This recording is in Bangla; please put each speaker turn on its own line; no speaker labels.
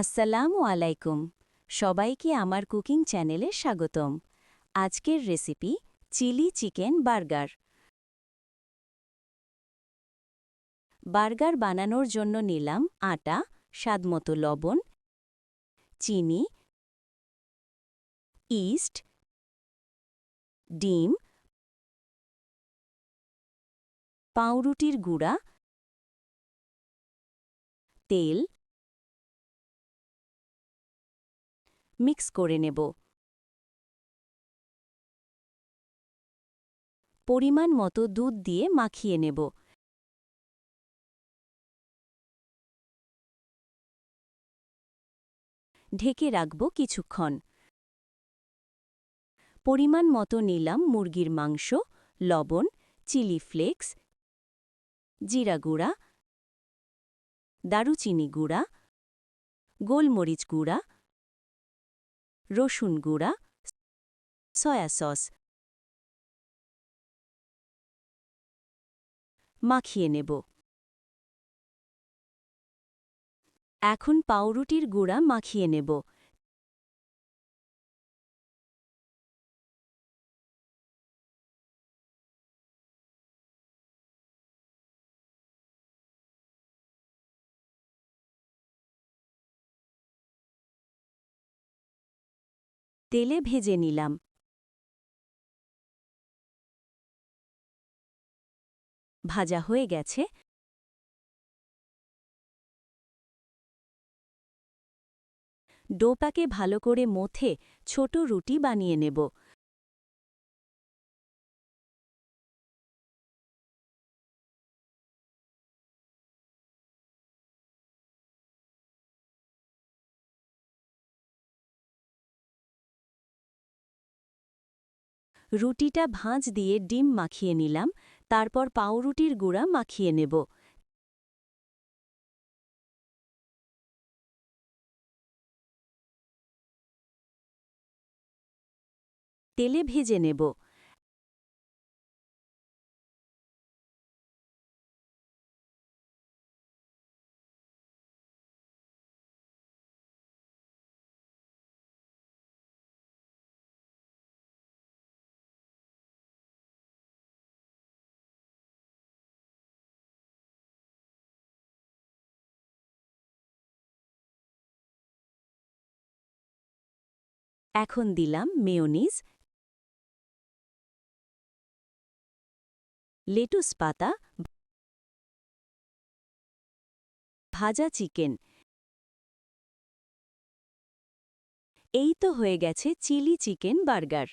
আসসালামু আলাইকুম। সবাইকে আমার কুকিং চ্যানেলে স্বাগতম। আজকের recipe chilli chicken burger. Burger বানানোর জন্য নিলাম আটা, স্বাদমতো লবণ, চিনি, ইস্ট, ডিম, পাউরুটির গুঁড়া, তেল মিক্স করে নেব। পরিমাণ মতো দুধ দিয়ে মাখিয়ে নেব। ঢেকে রাখব কিছুক্ষণ। পরিমাণ মতো নিলাম মুরগির মাংস, লবণ, চিলি ফ্লেক্স, জিরা গুঁড়া, দারুচিনি গুঁড়া, গোলমরিচ গুঁড়া রসুন গুঁড়া সয়া সস মাখিয়ে নেব। এখন পাউরুটির গুঁড়া মাখিয়ে নেব। তেলে ভেজে নিলাম। ভাজা হয়ে গেছে। ডোপাকে ভালো করে মথে ছোট রুটি বানিয়ে নেব। রুটিটা ভাঁজ দিয়ে ডিম মাখিয়ে নিলাম তারপর পাউরুটির গুঁড়া মাখিয়ে নেব। তেলে ভেজে নেব। এখন দিলাম মেয়োনিজ লেটুস পাতা ভাজা চিকেন। এই তো হয়ে গেছে চিলি চিকেন বার্গার।